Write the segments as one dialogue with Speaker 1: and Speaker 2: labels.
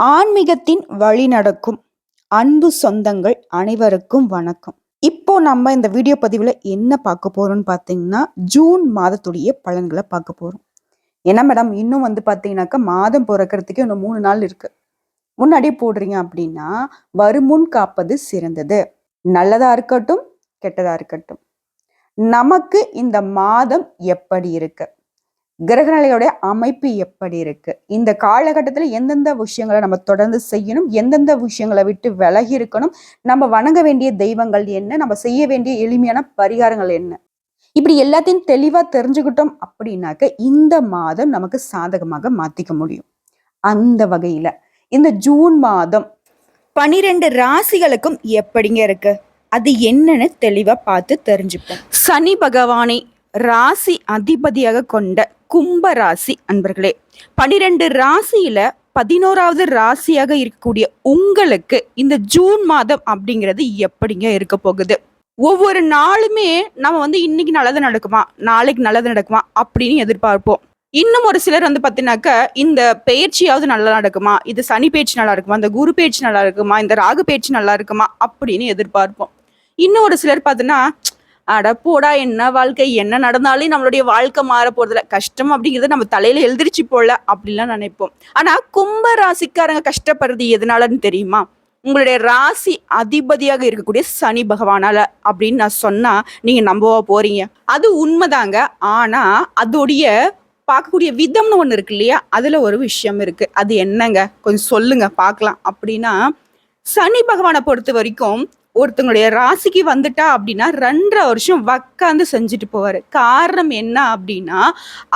Speaker 1: ஆன்மீகத்தின் வழி நடக்கும் அன்பு சொந்தங்கள் அனைவருக்கும் வணக்கம். இப்போ நம்ம இந்த வீடியோ பதிவில் என்ன பார்க்க போறோம்னு பார்த்தீங்கன்னா ஜூன் மாதத்துடைய பலன்களை பார்க்க போறோம். என்ன மேடம் இன்னும் வந்து பார்த்தீங்கன்னாக்கா மாதம் பிறக்கிறதுக்கு இன்னும் மூணு நாள் இருக்கு. முன்னாடியே போடுறீங்க அப்படின்னா வருமுன் காப்பது சிறந்தது. நல்லதா இருக்கட்டும் கெட்டதா இருக்கட்டும். நமக்கு இந்த மாதம் எப்படி இருக்கு? கிரகநிலையோட அமைப்பு எப்படி இருக்கு? இந்த காலகட்டத்தில் எந்தெந்த விஷயங்களை நம்ம தொடர்ந்து செய்யணும்? எந்தெந்த விஷயங்களை விட்டு விலகி இருக்கணும்? நம்ம வணங்க வேண்டிய தெய்வங்கள் என்ன? நம்ம செய்ய வேண்டிய எளிமையான பரிகாரங்கள் என்ன? இப்படி எல்லாத்தையும் தெளிவா தெரிஞ்சுக்கிட்டோம் அப்படின்னாக்க இந்த மாதம் நமக்கு சாதகமாக மாத்திக்க முடியும். அந்த வகையில இந்த ஜூன் மாதம் பனிரெண்டு ராசிகளுக்கும் எப்படிங்க இருக்கு? அது என்னன்னு தெளிவா பார்த்து தெரிஞ்சுப்போம். சனி பகவானை ராசி அதிபதியாக கொண்ட கும்ப ராசி அன்பர்களே பனிரெண்டு ராசியில பதினோராவது ராசியாக இருக்கக்கூடிய உங்களுக்கு இந்த ஜூன் மாதம் அப்படிங்கிறது எப்படிங்க இருக்க போகுது? ஒவ்வொரு நாளுமே நம்ம வந்து இன்னைக்கு நல்லது நடக்குமா நாளைக்கு நல்லது நடக்குமா அப்படின்னு எதிர்பார்ப்போம். இன்னும் ஒரு சிலர் வந்து பார்த்தீங்கன்னாக்க இந்த பயிற்சியாவது நல்லா நடக்குமா இது சனி பேச்சு நல்லா இருக்குமா இந்த குரு பேச்சு நல்லா இருக்குமா இந்த ராகு பேச்சு நல்லா இருக்குமா அப்படின்னு எதிர்பார்ப்போம். இன்னும் ஒரு சிலர் பார்த்தீங்கன்னா அடப்போடா என்ன வாழ்க்கை? என்ன நடந்தாலும் நம்மளுடைய வாழ்க்கை மாற போறதுல கஷ்டம் அப்படிங்கிறத நம்ம தலையில எழுதிருச்சு போல அப்படிலாம் நினைப்போம். ஆனா கும்ப ராசிக்காரங்க கஷ்டப்படுறது எதனாலன்னு தெரியுமா? உங்களுடைய ராசி அதிபதியாக இருக்கக்கூடிய சனி பகவானால அப்படின்னு நான் சொன்னா நீங்க நம்பவா போறீங்க. அது உண்மைதாங்க. ஆனா அதோடைய பார்க்கக்கூடிய விதம்னு ஒன்று இருக்கு இல்லையா? அதுல ஒரு விஷயம் இருக்கு. அது என்னங்க? கொஞ்சம் சொல்லுங்க பார்க்கலாம். அப்படின்னா சனி பகவானை பொறுத்த வரைக்கும் ஒருத்தங்களுடைய ராசிக்கு வந்துட்டா அப்படின்னா ரெண்டரை வருஷம் உக்காந்து செஞ்சுட்டு போவார். காரணம் என்ன அப்படின்னா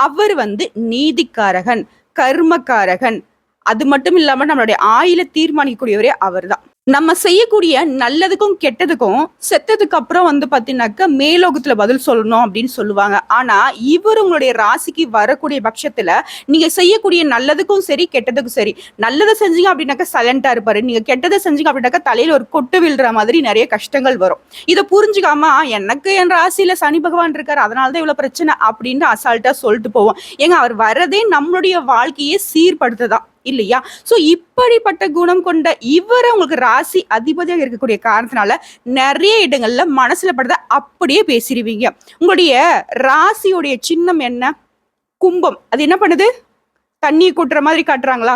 Speaker 1: அவர் வந்து நீதிக்காரகன் கர்மக்காரகன். அது மட்டும் இல்லாமல் நம்மளுடைய ஆயில தீர்மானிக்கக்கூடியவரே அவர் தான் நம்ம செய்யக்கூடிய நல்லதுக்கும் கெட்டதுக்கும் செத்ததுக்கு அப்புறம் வந்து பார்த்தீங்கன்னாக்க மேலோகத்துல பதில் சொல்லணும் அப்படின்னு சொல்லுவாங்க. ஆனா இவர் உங்களுடைய ராசிக்கு வரக்கூடிய பட்சத்துல நீங்க செய்யக்கூடிய நல்லதுக்கும் சரி கெட்டதுக்கும் சரி நல்லதை செஞ்சீங்க அப்படின்னாக்க சைலண்டா இருப்பாரு. நீங்க கெட்டதை செஞ்சீங்க அப்படின்னாக்க தலையில ஒரு கொட்டு விழுற மாதிரி நிறைய கஷ்டங்கள் வரும். இதை புரிஞ்சுக்காம எனக்கு என் ராசியில சனி பகவான் இருக்காரு அதனாலதான் இவ்வளவு பிரச்சனை அப்படின்னு அசால்ட்டா சொல்லிட்டு போவோம். ஏங்க அவர் வரதே நம்மளுடைய வாழ்க்கையை சீர்படுத்ததான். இல்லையா? ஸோ இப்படிப்பட்ட குணம் கொண்ட இவரை உங்களுக்கு ராசி அதிபதியாக இருக்கக்கூடிய காரணத்தினால நிறைய இடங்கள்ல மனசுல படுறத அப்படியே பேசிடுவீங்க. உங்களுடைய ராசியுடைய சின்னம் என்ன? கும்பம். அது என்ன பண்ணுது? தண்ணி கூட்டுற மாதிரி காட்டுறாங்களா?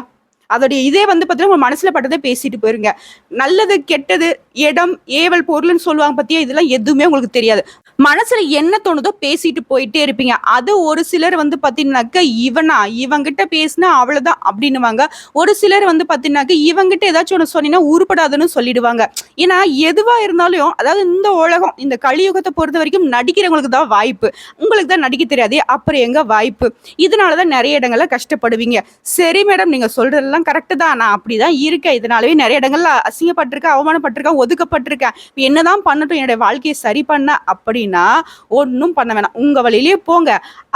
Speaker 1: அதோடைய இதே வந்து பார்த்தீங்கன்னா உங்க மனசுல பட்டதை பேசிட்டு போயிருங்க. நல்லது கெட்டது இடம் ஏவல் பொருள்னு சொல்லுவாங்க பத்தியா? இதெல்லாம் எதுவுமே உங்களுக்கு தெரியாது. மனசுல என்ன தோணுதோ பேசிட்டு போயிட்டே இருப்பீங்க. அது ஒரு சிலர் வந்து பாத்தீங்கன்னாக்க இவனா இவங்கிட்ட பேசினா அவ்வளவுதான் அப்படின்னுவாங்க. ஒரு சிலர் வந்து பாத்தீங்கன்னாக்க இவங்கிட்ட ஏதாச்சும் ஒன்று சொன்னீங்கன்னா உருப்படாதுன்னு சொல்லிடுவாங்க. ஏன்னா எதுவா இருந்தாலும் அதாவது இந்த உலகம் இந்த கலியுகத்தை பொறுத்த வரைக்கும் நடிக்கிறவங்களுக்கு தான் வாய்ப்பு. உங்களுக்கு தான் நடிக்க தெரியாது அப்புறம் எங்க வாய்ப்பு? இதனாலதான் நிறைய இடங்கள்ல கஷ்டப்படுவீங்க. சரி மேடம் நீங்க சொல்றதெல்லாம் கரெக்டு தான். நான் அப்படிதான் இருக்கேன். இதனாலவே நிறைய இடங்கள்ல அசிங்கப்பட்டிருக்கேன் அவமானப்பட்டிருக்கேன் ஒதுக்கப்பட்டிருக்கேன். என்னதான் பண்ணட்டும் என்னுடைய வாழ்க்கையை சரி பண்ண அப்படி அப்படின்னா ஒன்றும் பண்ண வேணாம். உங்கள் வழியிலேயே போங்க.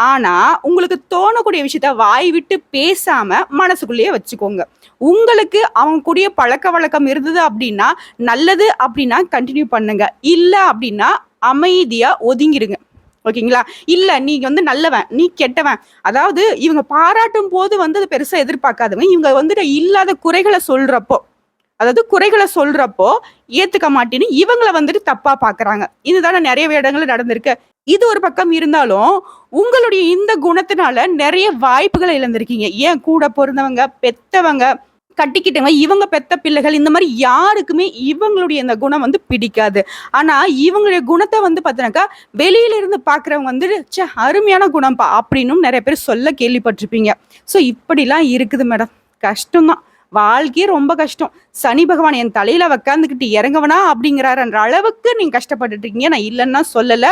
Speaker 1: ஆனால் உங்களுக்கு தோணக்கூடிய விஷயத்த வாய் விட்டு பேசாமல் மனசுக்குள்ளேயே வச்சுக்கோங்க. உங்களுக்கு அவங்க கூடிய பழக்க வழக்கம் இருந்தது அப்படின்னா நல்லது அப்படின்னா கண்டினியூ பண்ணுங்க. இல்லை அப்படின்னா அமைதியாக ஒதுங்கிடுங்க ஓகேங்களா? இல்லை நீ வந்து நல்லவன் நீ கெட்டவன். அதாவது இவங்க பாராட்டும் போது வந்து அது எதிர்பார்க்காதவங்க. இவங்க வந்துட்டு இல்லாத குறைகளை சொல்கிறப்போ அதாவது குறைகளை சொல்றப்போ ஏத்துக்க மாட்டேன்னு இவங்களை வந்துட்டு தப்பா பாக்குறாங்க. இதுதானே நிறைய இடங்கள்ல நடந்திருக்கு. இது ஒரு பக்கம் இருந்தாலும் உங்களுடைய இந்த குணத்தினால நிறைய வாய்ப்புகளை இழந்திருக்கீங்க. ஏன் கூட பிறந்தவங்க பெத்தவங்க கட்டிக்கிட்டவங்க இவங்க பெத்த பிள்ளைகள் இந்த மாதிரி யாருக்குமே இவங்களுடைய இந்த குணம் வந்து பிடிக்காது. ஆனா இவங்களுடைய குணத்தை வந்து பார்த்தீங்கன்னாக்கா வெளியில இருந்து பாக்குறவங்க வந்து ச்சே அருமையான குணம்ப்பா அப்படின்னும் நிறைய பேர் சொல்ல கேள்விப்பட்டிருப்பீங்க. ஸோ இப்படிலாம் இருக்குது மேடம். கஷ்டம்தான். வாழ்க்கையே ரொம்ப கஷ்டம். சனி பகவான் என் தலையில உக்காந்துக்கிட்டு இறங்கவனா அப்படிங்கிறாருன்ற அளவுக்கு நீங்க கஷ்டப்பட்டுட்டு இருக்கீங்க. நான் இல்லைன்னா சொல்லல.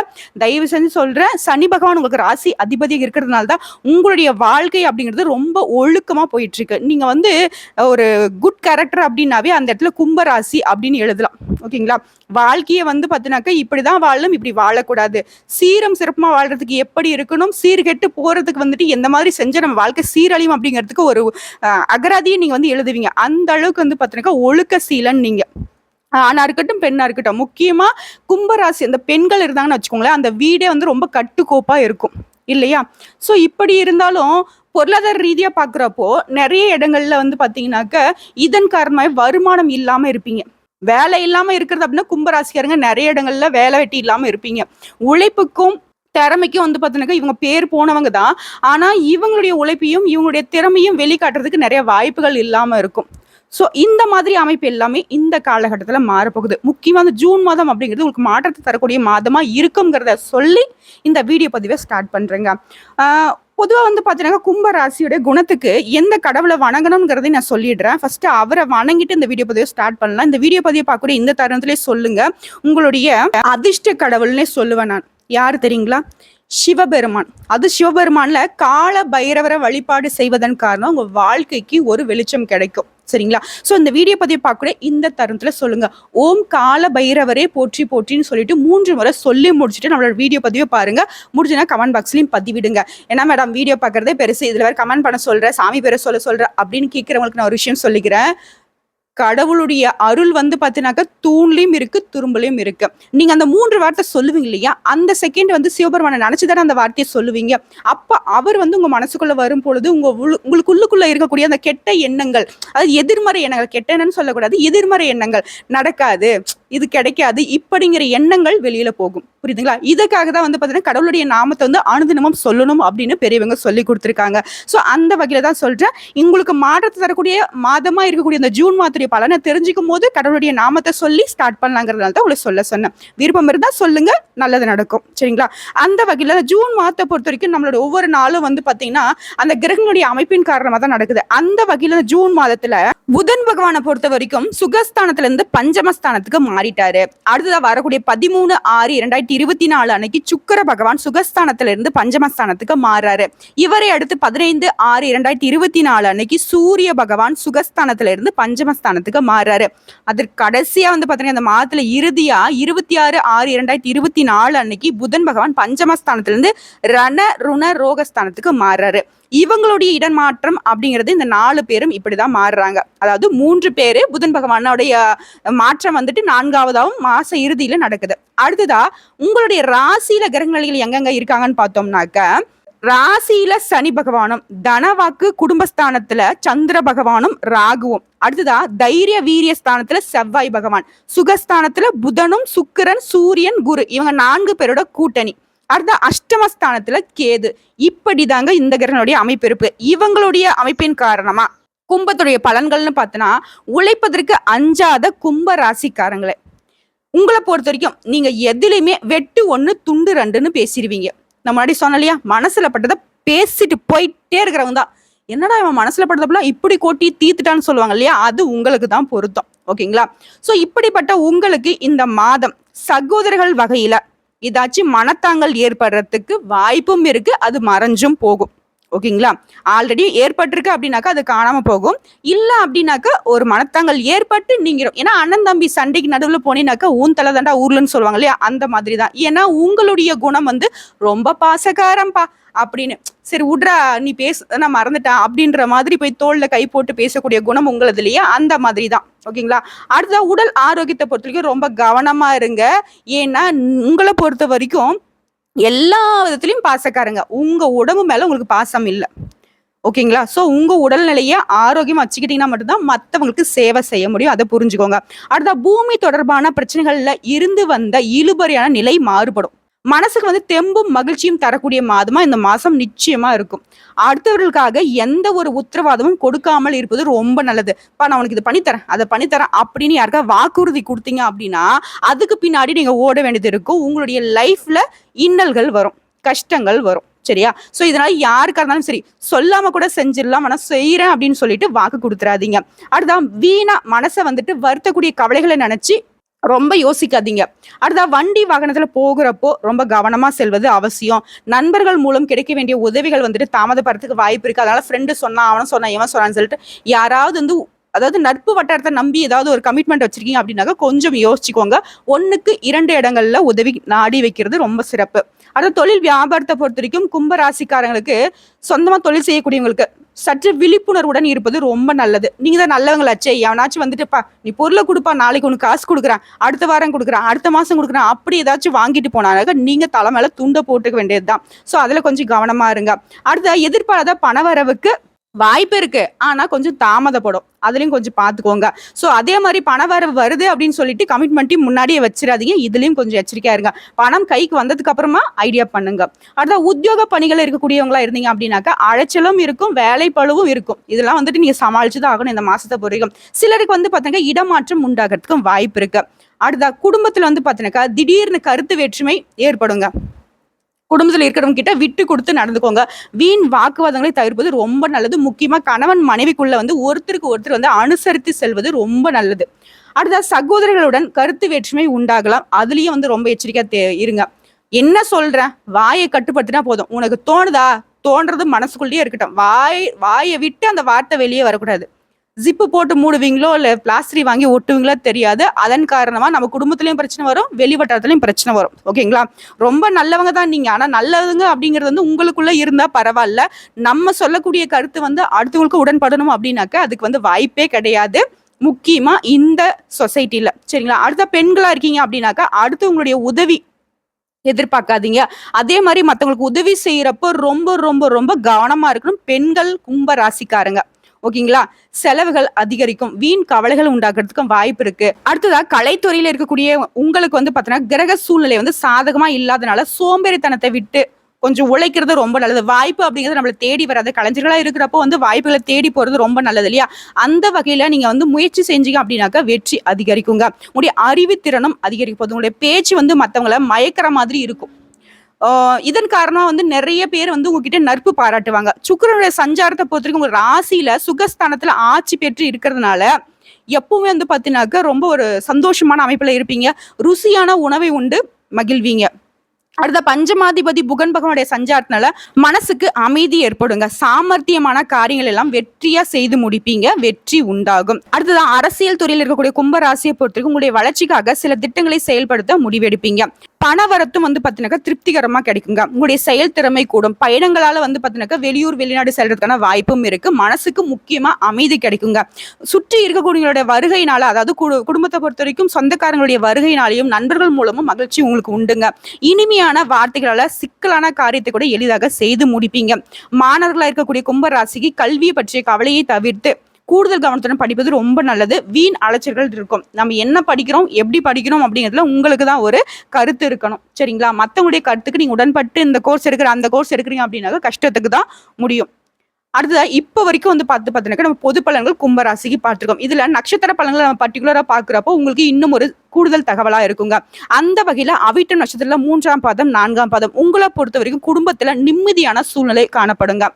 Speaker 1: தயவு செஞ்சு சொல்றேன். சனி பகவான் உங்களுக்கு ராசி அதிபதியாக இருக்கிறதுனால தான் உங்களுடைய வாழ்க்கை அப்படிங்கிறது ரொம்ப ஒழுக்கமா போயிட்டு இருக்கு நீங்க வந்து ஒரு குட் கேரக்டர் அப்படின்னாவே அந்த இடத்துல கும்பராசி அப்படின்னு எழுதலாம். ஓகேங்களா? வாழ்க்கையை வந்து பார்த்தினாக்கா இப்படிதான் வாழணும் இப்படி வாழக்கூடாது. சீரம் சிறப்புமா வாழ்றதுக்கு எப்படி இருக்கணும்? சீர்கெட்டு போறதுக்கு வந்துட்டு எந்த மாதிரி செஞ்ச நம்ம வாழ்க்கை சீரழியும் அப்படிங்கிறதுக்கு ஒரு அகராதியை நீங்க வந்து கருதுவீங்க. அந்த அளவுக்கு வந்து பார்த்தீங்கன்னா ஒழுக்க சீலன் நீங்க. ஆணா இருக்கட்டும் பெண்ணா இருக்கட்டும் முக்கியமா கும்பராசி அந்த பெண்கள் இருந்தாங்கன்னு வச்சுக்கோங்களேன் அந்த வீடே வந்து ரொம்ப கட்டுக்கோப்பா இருக்கும். இல்லையா? ஸோ இப்படி இருந்தாலும் பொருளாதார ரீதியா பாக்குறப்போ நிறைய இடங்கள்ல வந்து பாத்தீங்கன்னாக்க இதன் காரணமாக வருமானம் இல்லாம இருப்பீங்க. வேலை இல்லாம இருக்கிறது அப்படின்னா கும்பராசிக்காரங்க நிறைய இடங்கள்ல வேலை வெட்டி இல்லாம இருப்பீங்க. உழைப்புக்கும் திறமைக்கும் வந்து பார்த்தீங்கன்னாக்கா இவங்க பேர் போனவங்க தான். ஆனால் இவங்களுடைய உழைப்பையும் இவங்களுடைய திறமையும் வெளிக்காட்டுறதுக்கு நிறைய வாய்ப்புகள் இல்லாமல் இருக்கும். ஸோ இந்த மாதிரி அமைப்பு எல்லாமே இந்த காலகட்டத்தில் மாறப்போகுது. முக்கியமாக அந்த ஜூன் மாதம் அப்படிங்கிறது உங்களுக்கு மாற்றத்தை தரக்கூடிய மாதமாக இருக்குங்கிறத சொல்லி இந்த வீடியோ பதிவை ஸ்டார்ட் பண்ணுறேங்க பொதுவாக வந்து பார்த்தீங்கன்னா கும்ப ராசியோட குணத்துக்கு எந்த கடவுளை வணங்கணுங்கிறதையும் நான் சொல்லிடுறேன். ஃபர்ஸ்ட் அவரை வணங்கிட்டு இந்த வீடியோ பதிவை ஸ்டார்ட் பண்ணலாம். இந்த வீடியோ பதிவை பார்க்கக்கூடிய இந்த தருணத்திலே சொல்லுங்க. உங்களுடைய அதிர்ஷ்ட கடவுள்னே சொல்லுவேன் நான். யார் தெரியுங்களா? சிவபெருமான். அது சிவபெருமான்ல கால பைரவரை வழிபாடு செய்வதன் காரணம் உங்க வாழ்க்கைக்கு ஒரு வெளிச்சம் கிடைக்கும். சரிங்களா? ஸோ இந்த வீடியோ பதிவை பார்க்கக்கூடிய இந்த தருணத்தில் சொல்லுங்க. ஓம் கால பைரவரே போற்றி போற்றின்னு சொல்லிட்டு மூன்று முறை சொல்லி முடிச்சுட்டு நம்மளோட வீடியோ பதிவை பாருங்க. முடிஞ்சுனா கமெண்ட் பாக்ஸ்லையும் பதிவிடுங்க. ஏன்னா மேடம் வீடியோ பார்க்குறதே பெருசு. இதில் வேறு கமெண்ட் பண்ண சொல்கிறேன் சாமி பேரை சொல்ல சொல்கிறேன் அப்படின்னு கேட்குறவங்களுக்கு நான் ஒரு விஷயம் சொல்லிக்கிறேன். கடவுளுடைய அருள் வந்து பார்த்தீங்கன்னாக்கா தூண்லையும் இருக்கு துரும்புலையும் இருக்கு. நீங்க அந்த மூன்று வார்த்தை சொல்லுவீங்க இல்லையா? அந்த செகண்ட் வந்து சிவபெருமானை நினைச்சுதானே அந்த வார்த்தையை சொல்லுவீங்க. அப்ப அவர் வந்து உங்க மனசுக்குள்ள வரும் பொழுது உங்க உங்களுக்குள்ளுக்குள்ள இருக்கக்கூடிய அந்த கெட்ட எண்ணங்கள் அதாவது எதிர்மறை எண்ணங்கள் கெட்ட எண்ணம்னு சொல்லக்கூடாது எதிர்மறை எண்ணங்கள் நடக்காது இது கிடைக்காது இப்படிங்கிற எண்ணங்கள் வெளியில போகும். புரியுதுங்களா? இதுக்காக தான் வந்து பார்த்தீங்கன்னா கடவுளுடைய நாமத்தை வந்து அனுதினமும் சொல்லணும் அப்படின்னு பெரியவங்க சொல்லி கொடுத்துருக்காங்க. ஸோ அந்த வகையில தான் சொல்றேன். உங்களுக்கு மாற்றத்தை தரக்கூடிய மாதமா இருக்கக்கூடிய அந்த ஜூன் அதனுடைய பலனை தெரிஞ்சுக்கும் போது கடவுளுடைய நாமத்தை சொல்லி ஸ்டார்ட் பண்ணலாங்கிறதுனால தான் உங்களை சொல்ல சொன்னேன். விருப்பம் இருந்தால் சொல்லுங்க நல்லது நடக்கும். சரிங்களா? அந்த வகையில ஜூன் மாதத்தை பொறுத்த வரைக்கும் நம்மளோட ஒவ்வொரு நாளும் வந்து பாத்தீங்கன்னா அந்த கிரகங்களுடைய அமைப்பின் காரணமாக தான் நடக்குது. அந்த வகையில ஜூன் மாதத்துல புதன் பகவானை பொறுத்த வரைக்கும் சுகஸ்தானத்துல இருந்து பஞ்சமஸ்தானத்துக்கு மாறிட்டாரு. அடுத்ததாக வரக்கூடிய பதிமூணு ஆறு இரண்டாயிரத்தி இருபத்தி நாலு அன்னைக்கு சுக்கர பகவான் சுகஸ்தானத்துல இருந்து பஞ்சமஸ்தானத்துக்கு மாறாரு. இவரை அடுத்து பதினைந்து ஆறு இரண்டாயிரத்தி இருபத்தி நாலு அன்னைக்கு சூரிய பகவான் சுகஸ்தானத்துல இருந்து பஞ்சமஸ்தானத்துக்கு மாறாரு அதற்கு கடைசியா வந்து பாத்தீங்கன்னா அந்த மாதத்துல இறுதியா இருபத்தி ஆறு ஆறு இரண்டாயிரத்தி இருபத்தி நாலு அன்னைக்கு புதன் பகவான் பஞ்சமஸ்தானத்திலிருந்து ரண ருண ரோகஸ்தானத்துக்கு மாறுறாரு. இவங்களுடைய இடமாற்றம் அப்படிங்கிறது இந்த நாலு பேரும் இப்படிதான் மாறுறாங்க. அதாவது மூன்று பேரு புதன் பகவானுடைய மாற்றம் வந்துட்டு நான்காவதாவும் மாச இறுதியில நடக்குது. அடுத்ததா உங்களுடைய ராசியில கிரகங்கள் எங்கெங்க இருக்காங்கன்னு பார்த்தோம்னாக்க ராசியில சனி பகவானும் தனவாக்கு குடும்பஸ்தானத்துல சந்திர பகவானும் ராகுவும். அடுத்ததா தைரிய வீரிய ஸ்தானத்துல செவ்வாய் பகவான். சுகஸ்தானத்துல புதனும் சுக்கிரன் சூரியன் குரு. இவங்க நான்கு பேரோட கூட்டணி. அடுத்த அஷ்டமஸ்தானத்துல கேது. இப்படிதாங்க இந்த கிரகனுடைய அமைப்பு இருப்பு இவங்களுடைய அமைப்பின் காரணமா கும்பத்துடைய பலன்கள்னு பார்த்தோன்னா உழைப்பதற்கு அஞ்சாத கும்ப ராசிக்காரங்களே. உங்களை பொறுத்த வரைக்கும் நீங்க எதுலையுமே வெட்டு ஒன்று துண்டு ரெண்டுன்னு பேசிடுவீங்க நான் முன்னாடி சொன்ன இல்லையா? மனசுல பட்டதை பேசிட்டு போயிட்டே இருக்கிறவங்க தான். என்னடா இவன் மனசுல பட்டதப்பெல்லாம் இப்படி கொட்டி தீத்துட்டான்னு சொல்லுவாங்க இல்லையா? அது உங்களுக்கு தான் பொருத்தம். ஓகேங்களா? ஸோ இப்படிப்பட்ட உங்களுக்கு இந்த மாதம் சகோதரர்கள் வகையில ஏதாச்சும் மனத்தாங்கல் ஏற்படுறதுக்கு வாய்ப்பும் இருக்கு அது மறைஞ்சும் போகும். ஓகேங்களா? ஆல்ரெடி ஏற்பட்டிருக்கு அப்படின்னாக்கா அது காணாம போகும். இல்லை அப்படின்னாக்கா ஒரு மனத்தாங்கல் ஏற்பட்டு நீங்கிடும் ஏன்னா அண்ணன் தம்பி சண்டைக்கு நடுவில் போனீங்கன்னாக்கா ஊன் தலை தாண்டா ஊர்லன்னு சொல்லுவாங்க இல்லையா? அந்த மாதிரி தான் ஏன்னா உங்களுடைய குணம் வந்து ரொம்ப பாசக்காரம்பா அப்படின்னு. சரி விட்றா நீ பேச நான் மறந்துட்டேன் அப்படின்ற மாதிரி போய் தோளில் கை போட்டு பேசக்கூடிய குணம் உங்களது இல்லையா? அந்த மாதிரி தான் ஓகேங்களா? அடுத்த உடல் ஆரோக்கியத்தை பொறுத்த வரைக்கும் ரொம்ப கவனமாக இருங்க. ஏன்னா உங்களை பொறுத்த வரைக்கும் எல்லா விதத்துலையும் பாசக்காரங்க. உங்க உடம்பு மேல உங்களுக்கு பாசம் இல்லை. ஓகேங்களா? ஸோ உங்க உடல்நிலையை ஆரோக்கியம் வச்சுக்கிட்டீங்கன்னா மட்டும்தான் மற்றவங்களுக்கு சேவை செய்ய முடியும். அதை புரிஞ்சுக்கோங்க. அடுத்த பூமி தொடர்பான பிரச்சனைகள்ல இருந்து வந்த இழுபறியான நிலை மாறுபடும். மனசுக்கு வந்து தெம்பும் மகிழ்ச்சியும் தரக்கூடிய மாதமா இந்த மாசம் நிச்சயமா இருக்கும். அடுத்தவர்களுக்காக எந்த ஒரு உத்தரவாதமும் கொடுக்காமல் இருப்பது ரொம்ப நல்லது. இப்போ நான் உனக்கு இது பண்ணித்தரேன் அதை பண்ணித்தரேன் அப்படின்னு யாருக்கா வாக்குறுதி கொடுத்தீங்க அப்படின்னா அதுக்கு பின்னாடி நீங்க ஓட வேண்டியது இருக்கும். உங்களுடைய லைஃப்ல இன்னல்கள் வரும் கஷ்டங்கள் வரும் சரியா? ஸோ இதனால யாருக்கா இருந்தாலும் சரி சொல்லாம கூட செஞ்சிடலாம் ஆனால் செய்யறேன் அப்படின்னு சொல்லிட்டு வாக்கு கொடுத்துறாதீங்க. அடுத்ததான் வீணா மனசை வந்துட்டு வருத்தக்கூடிய கவலைகளை நினைச்சு ரொம்ப யோசிக்காதீங்க. அடுத்த வண்டி வாகனத்துல போகிறப்போ ரொம்ப கவனமா செல்வது அவசியம். நண்பர்கள் மூலம் கிடைக்க வேண்டிய உதவிகள் வந்துட்டு தாமதப்படுறதுக்கு வாய்ப்பு இருக்கு. அதனால ஃப்ரெண்டு சொன்னா அவனும் சொன்னான் இவன் சொன்னான்னு சொல்லிட்டு யாராவது வந்து அதாவது நட்பு வட்டாரத்தை நம்பி ஏதாவது ஒரு கமிட்மெண்ட் வச்சிருக்கீங்க அப்படின்னாக்கா கொஞ்சம் யோசிச்சுக்கோங்க. ஒன்றுக்கு இரண்டு இடங்கள்ல உதவி நாடி வைக்கிறது ரொம்ப சிறப்பு. அடுத்த தொழில் வியாபாரத்தை பொறுத்த வரைக்கும் கும்ப ராசிக்காரங்களுக்கு தொழில் செய்யக்கூடியவங்களுக்கு சற்று விழிப்புணர்வுடன் இருப்பது ரொம்ப நல்லது. நீங்க தான் நல்லவங்களாச்சே எவனாச்சும் வந்துட்டுப்பா நீ பொருளை கொடுப்பா நாளைக்கு உனக்கு காசு கொடுக்குறேன் அடுத்த வாரம் கொடுக்குறேன் அடுத்த மாசம் கொடுக்குறேன் அப்படி ஏதாச்சும் வாங்கிட்டு போனாக்கா நீங்க தலை மேல துண்டை போட்டுக்க வேண்டியதுதான். ஸோ அதில் கொஞ்சம் கவனமா இருங்க. அடுத்த எதிர்பாராத பணவரவுக்கு வாய்ப்பு இருக்கு. ஆனா கொஞ்சம் தாமதப்படும். அதுலயும் கொஞ்சம் பாத்துக்கோங்க. ஸோ அதே மாதிரி பணவரவு வருது அப்படின்னு சொல்லிட்டு கமிட்மெண்ட்டையும் முன்னாடியே வச்சிடாதீங்க. இதுலயும் கொஞ்சம் எச்சரிக்கையா இருங்க. பணம் கைக்கு வந்ததுக்கு அப்புறமா ஐடியா பண்ணுங்க. அடுத்த உத்தியோக பணிகள் இருக்கக்கூடியவங்களா இருந்தீங்க அப்படின்னாக்கா அழைச்சலும் இருக்கும் வேலை பழுவும் இருக்கும். இதெல்லாம் வந்துட்டு நீங்க சமாளிச்சுதான் ஆகணும் இந்த மாசத்தை பொறுக்கும் சிலருக்கு வந்து பாத்தீங்கன்னா இடமாற்றம் உண்டாகிறதுக்கும் வாய்ப்பு இருக்கு. அடுத்த குடும்பத்துல வந்து பாத்தீங்கன்னாக்கா திடீர்னு கருத்து வேற்றுமை ஏற்படுங்க. குடும்பத்தில் இருக்கிறவங்க கிட்ட விட்டு கொடுத்து நடந்துக்கோங்க. வீண் வாக்குவாதங்களை தவிர்ப்பது ரொம்ப நல்லது. முக்கியமாக கணவன் மனைவிக்குள்ள வந்து ஒருத்தருக்கு ஒருத்தர் வந்து அனுசரித்து செல்வது ரொம்ப நல்லது. அடுத்த சகோதரர்களுடன் கருத்து வேற்றுமை உண்டாகலாம். அதுலேயும் வந்து ரொம்ப எச்சரிக்கையாக தே- இருங்க. என்ன சொல்கிறேன் வாயை கட்டுப்படுத்தினா போதும். உனக்கு தோணுதா? தோன்றது மனசுக்குள்ளேயே இருக்கட்டும். வாய் வாயை விட்டு அந்த வார்த்தை வெளியே வரக்கூடாது. ஜிப்பு போட்டு மூடுவீங்களோ இல்லை பிளாஸ்டரி வாங்கி ஒட்டுவீங்களோ தெரியாது. அதன் காரணமாக நம்ம குடும்பத்துலேயும் பிரச்சனை வரும் வெளிவட்டாரத்துலையும் பிரச்சனை வரும். ஓகேங்களா? ரொம்ப நல்லவங்க தான் நீங்கள் ஆனால் நல்லவங்க அப்படிங்கிறது வந்து உங்களுக்குள்ளே இருந்தால் பரவாயில்ல. நம்ம சொல்லக்கூடிய கருத்து வந்து அடுத்தவங்களுக்கு உடன்படணும் அப்படின்னாக்க அதுக்கு வந்து வாய்ப்பே கிடையாது. முக்கியமாக இந்த சொசைட்டியில் சரிங்களா? அடுத்த பெண்களாக இருக்கீங்க அப்படின்னாக்கா அடுத்தவங்களுடைய உதவி எதிர்பார்க்காதீங்க. அதே மாதிரி மற்றவங்களுக்கு உதவி செய்கிறப்போ ரொம்ப ரொம்ப ரொம்ப கவனமாக இருக்கணும். பெண்கள் கும்ப ராசிக்காரங்க ஓகேங்களா? செலவுகள் அதிகரிக்கும். வீண் கவலைகள் உண்டாக்குறதுக்கும் வாய்ப்பு இருக்கு. அடுத்ததா கலைத்துறையில இருக்கக்கூடிய உங்களுக்கு வந்து பாத்தீங்கன்னா கிரக சூழ்நிலை வந்து சாதகமா இல்லாதனால சோம்பேறித்தனத்தை விட்டு கொஞ்சம் உழைக்கிறது ரொம்ப நல்லது. வாய்ப்பு அப்படிங்கிறது நம்மளை தேடி வராது. கலைஞர்களாக இருக்கிறப்போ வந்து வாய்ப்புகளை தேடி போகிறது ரொம்ப நல்லது இல்லையா? அந்த வகையில் நீங்கள் வந்து முயற்சி செஞ்சீங்க அப்படின்னாக்கா வெற்றி அதிகரிக்குங்க. உங்களுடைய அறிவுத்திறனும் அதிகரிக்கும் போது உங்களுடைய பேச்சு வந்து மற்றவங்களை மயக்கிற மாதிரி இருக்கும். இதன் காரணமா வந்து நிறைய பேர் வந்து உங்ககிட்ட நட்பு பாராட்டுவாங்க. சுக்கிரனுடைய சஞ்சாரத்தை பொறுத்த வரைக்கும் உங்க ராசியில சுகஸ்தானத்துல ஆட்சி பெற்று இருக்கிறதுனால எப்பவுமே வந்து பாத்தீங்கன்னாக்க ரொம்ப ஒரு சந்தோஷமான அமைப்புல இருப்பீங்க. ருசியான உணவை உண்டு மகிழ்வீங்க. அடுத்த பஞ்சமாதிபதி புகன் பகவானுடைய சஞ்சாரத்தினால மனசுக்கு அமைதி ஏற்படுங்க. சாமர்த்தியமான காரியங்கள் எல்லாம் வெற்றியா செய்து முடிப்பீங்க. வெற்றி உண்டாகும். அடுத்ததான் அரசியல் துறையில் இருக்கக்கூடிய கும்பராசியை பொறுத்தவரைக்கும் உங்களுடைய வளர்ச்சிக்காக சில திட்டங்களை செயல்படுத்த முடிவெடுப்பீங்க. பணவரத்தும் வந்து பாத்தீங்கன்னாக்கா திருப்திகரமாக கிடைக்குங்க. உங்களுடைய செயல் திறமை கூடும். பயணங்களால் வந்து பாத்தீங்கன்னாக்கா வெளியூர் வெளிநாடு செல்றதுக்கான வாய்ப்பும் இருக்கு. மனசுக்கு முக்கியமாக அமைதி கிடைக்குங்க. சுற்றி இருக்கக்கூடியவங்களுடைய வருகையினால அதாவது குடும்பத்தை பொறுத்த வரைக்கும் சொந்தக்காரங்களுடைய வருகையினாலையும் நண்பர்கள் மூலமும் மகிழ்ச்சி உங்களுக்கு உண்டுங்க. இனிமையான வார்த்தைகளால் சிக்கலான காரியத்தை கூட எளிதாக செய்து முடிப்பீங்க. மாணவர்களாக இருக்கக்கூடிய கும்பராசிக்கு கல்வியை பற்றிய கவலையை தவிர்த்து கூடுதல் கவனத்துடன் படிப்பது ரொம்ப நல்லது. வீண் அலைச்சல்கள் இருக்கும். நம்ம என்ன படிக்கிறோம் எப்படி படிக்கிறோம் அப்படிங்கிறதுல உங்களுக்கு தான் ஒரு கருத்து இருக்கணும். சரிங்களா? மற்றவங்களுடைய கருத்துக்கு நீங்கள் உடன்பட்டு இந்த கோர்ஸ் எடுக்கிற அந்த கோர்ஸ் எடுக்கிறீங்க அப்படின்னாக்க கஷ்டத்துக்கு தான் முடியும். அடுத்ததாக இப்போ வரைக்கும் வந்து பார்த்து பார்த்தீங்கன்னா நம்ம பொது பலன்கள் கும்பராசிக்கு பார்த்துருக்கோம். இதில் நட்சத்திர பலன்களை நம்ம பர்டிகுலராக பார்க்குறப்போ உங்களுக்கு இன்னும் ஒரு கூடுதல் தகவலாக இருக்குங்க. அந்த வகையில் அவிட்டம் நட்சத்திரத்தில் மூன்றாம் பாதம் நான்காம் பாதம் உங்களை பொறுத்த வரைக்கும் குடும்பத்தில் நிம்மதியான சூழ்நிலை காணப்படுங்க.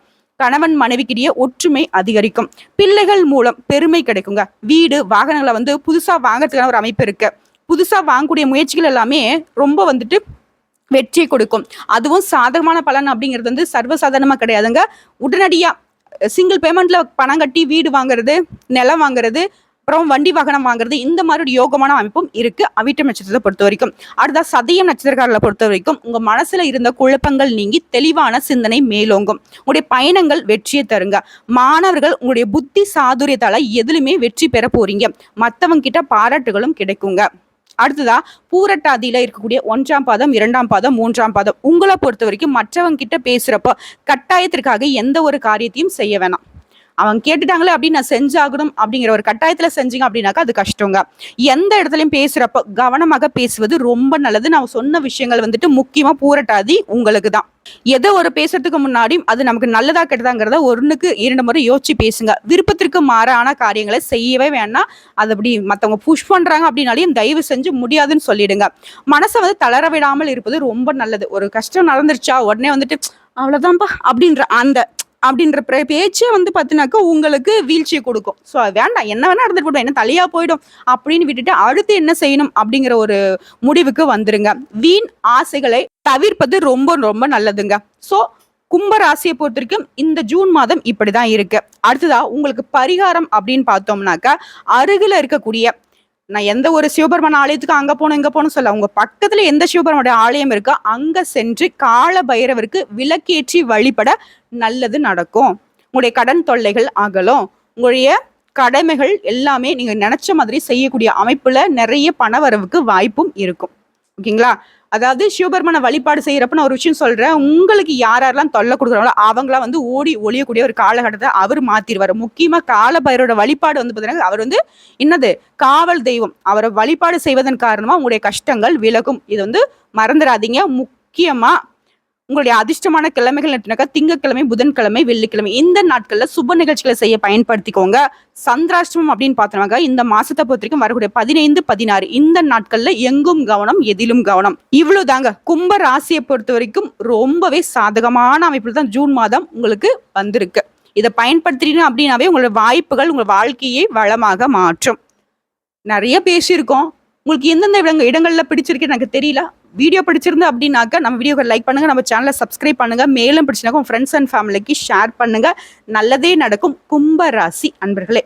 Speaker 1: கணவன் மனைவிக்கிடையே ஒற்றுமை அதிகரிக்கும். பிள்ளைகள் மூலம் பெருமை கிடைக்குங்க. வீடு வாகனங்களை வந்து புதுசாக வாங்குறதுக்கான ஒரு அமைப்பு இருக்கு. புதுசாக வாங்கக்கூடிய முயற்சிகள் எல்லாமே ரொம்ப வந்துட்டு வெற்றி கொடுக்கும். அதுவும் சாதகமான பலன் அப்படிங்கிறது வந்து சர்வசாதாரணமாக கிடையாதுங்க. உடனடியாக சிங்கிள் பேமெண்ட்ல பணம் கட்டி வீடு வாங்குறது நிலம் வாங்குறது அப்புறம் வண்டி வாகனம் வாங்குறது இந்த மாதிரி ஒரு யோகமான அமைப்பும் இருக்கு. அவிட்டம் நட்சத்திரத்தை பொறுத்த வரைக்கும். அடுத்தா சதயம் நட்சத்திரக்காரர்களை பொறுத்த வரைக்கும் உங்க மனசுல இருந்த குழப்பங்கள் நீங்கி தெளிவான சிந்தனை மேலோங்கும். உங்களுடைய பயணங்கள் வெற்றியை தருங்க. மாணவர்கள் உங்களுடைய புத்தி சாதுரியத்தால எதுலுமே வெற்றி பெற போறீங்க. மற்றவங்க கிட்ட பாராட்டுகளும் கிடைக்குங்க. அடுத்ததா பூரட்டாதியில இருக்கக்கூடிய ஒன்றாம் பாதம் இரண்டாம் பாதம் மூன்றாம் பாதம். உங்களை பொறுத்த வரைக்கும் மற்றவங்க கிட்ட பேசுறப்போ கட்டாயத்திற்காக எந்த ஒரு காரியத்தையும் செய்ய வேணாம். அவங்க கேட்டுட்டாங்களே அப்படின்னு நான் செஞ்சாகணும் அப்படிங்கிற ஒரு கட்டாயத்தில் செஞ்சீங்க அப்படின்னாக்கா அது கஷ்டங்க. எந்த இடத்துலையும் பேசுகிறப்போ கவனமாக பேசுவது ரொம்ப நல்லது நான் சொன்ன விஷயங்கள் வந்துட்டு முக்கியமாக பூரட்டாதி உங்களுக்கு தான் எதோ ஒரு பேசுறதுக்கு முன்னாடி அது நமக்கு நல்லதா கெட்டதாங்கிறத ஒன்றுக்கு இரண்டு முறை யோசிச்சு பேசுங்க. விருப்பத்திற்கு மாறான காரியங்களை செய்யவே வேணாம். அது அப்படி மற்றவங்க புஷ் பண்றாங்க அப்படின்னாலையும் தயவு செஞ்சு முடியாதுன்னு சொல்லிடுங்க. மனசை வந்து தளர விடாமல் இருப்பது ரொம்ப நல்லது. ஒரு கஷ்டம் நடந்துருச்சா உடனே வந்துட்டு அவ்வளவுதான்ப்பா அப்படின்ற அந்த அப்படின்ற பேச்சே வந்து பார்த்தினாக்கா உங்களுக்கு வீழ்ச்சியை கொடுக்கும். ஸோ வேண்டாம். என்ன வேணால் நடந்துட்டு போடும் என்ன தலையா போயிடும். அப்படின்னு விட்டுட்டு அடுத்து என்ன செய்யணும் அப்படிங்கிற ஒரு முடிவுக்கு வந்துருங்க. வீண் ஆசைகளை தவிர்ப்பது ரொம்ப ரொம்ப நல்லதுங்க. ஸோ கும்ப ராசியை பொறுத்த வரைக்கும் இந்த ஜூன் மாதம் இப்படி தான் இருக்கு. அடுத்ததா உங்களுக்கு பரிகாரம் அப்படின்னு பார்த்தோம்னாக்கா அருகில் இருக்கக்கூடிய நான் எந்த ஒரு சிவபெருமான் ஆலயத்துக்கு அங்க போகணும் இங்க போகணும் சொல்ல உங்க பக்கத்துல எந்த சிவபெருமானுடைய ஆலயம் இருக்கோ அங்க சென்று கால பைரவருக்கு விளக்கேற்றி வழிபட நல்லது நடக்கும். உங்களுடைய கடன் தொல்லைகள் அகலும். உங்களுடைய கடமைகள் எல்லாமே நீங்க நினைச்ச மாதிரி செய்யக்கூடிய அமைப்புல நிறைய பணவரவுக்கு வாய்ப்பும் இருக்கும். ஓகேங்களா? அதாவது சிவபெருமான வழிபாடு செய்யறப்ப நான் ஒரு விஷயம் சொல்றேன். உங்களுக்கு யார் யாரெல்லாம் தொல்லை கொடுக்குறாங்களோ அவங்களாம் வந்து ஓடி ஒளியக்கூடிய ஒரு காலகட்டத்தை அவர் மாத்திடுவார் முக்கியமா காலபைரோட வழிபாடு வந்து பார்த்தீங்கன்னா அவர் வந்து என்னது? காவல் தெய்வம். அவரை வழிபாடு செய்வதன் காரணமா உங்களுடைய கஷ்டங்கள் விலகும். இது வந்து மறந்துடாதீங்க. முக்கியமா உங்களுடைய அதிர்ஷ்டமான கிழமைகள் நட்டுனாக்கா திங்கக்கிழமை புதன்கிழமை வெள்ளிக்கிழமை. இந்த நாட்கள்ல சுப நிகழ்ச்சிகளை செய்ய பயன்படுத்திக்கோங்க. சந்திராஷ்டமம் அப்படின்னு பார்த்தோம்னாக்கா இந்த மாசத்தை பொறுத்த வரைக்கும் வரக்கூடிய பதினைந்து பதினாறு இந்த நாட்கள்ல எங்கும் கவனம் எதிலும் கவனம். இவ்வளவுதாங்க. கும்ப ராசியை பொறுத்த வரைக்கும் ரொம்பவே சாதகமான அமைப்பில் தான் ஜூன் மாதம் உங்களுக்கு வந்திருக்கு. இதை பயன்படுத்துறீங்க அப்படின்னாவே உங்களோட வாய்ப்புகள் உங்கள் வாழ்க்கையை வளமாக மாற்றும். நிறைய பேசியிருக்கோம். உங்களுக்கு எந்தெந்த இடங்கள் இடங்கள்ல பிடிச்சிருக்கு எனக்கு தெரியல. வீடியோ பிடிச்சிருந்து அப்படின்னாக்க நம்ம வீடியோவை லைக் பண்ணுங்கள் நம்ம சேனலை சப்ஸ்கிரைப் பண்ணுங்கள் மேலும் பிடிச்சினாக்க உங்கள் ஃப்ரெண்ட்ஸ் அண்ட் ஃபேமிலிக்கு ஷேர் பண்ணுங்க. நல்லதே நடக்கும். கும்ப ராசி அன்பர்களே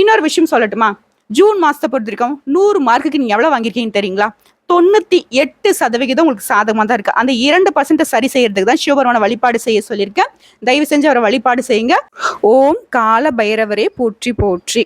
Speaker 1: இன்னொரு விஷயம் சொல்லட்டுமா? ஜூன் மாதத்தை பொறுத்த வரைக்கும் நூறு மார்க்குக்கு நீங்கள் எவ்வளோ வாங்கியிருக்கீங்கன்னு தெரியுங்களா? தொண்ணூற்றி எட்டு சதவிகிதம் உங்களுக்கு சாதகமாக தான் இருக்குது அந்த இரண்டு பர்சன்ட்டை சரி செய்யறதுக்கு தான் சிவபெருமான வழிபாடு செய்ய சொல்லியிருக்கேன். தயவு செஞ்சு அவரை வழிபாடு செய்யுங்க. ஓம் கால பைரவரே போற்றி போற்றி.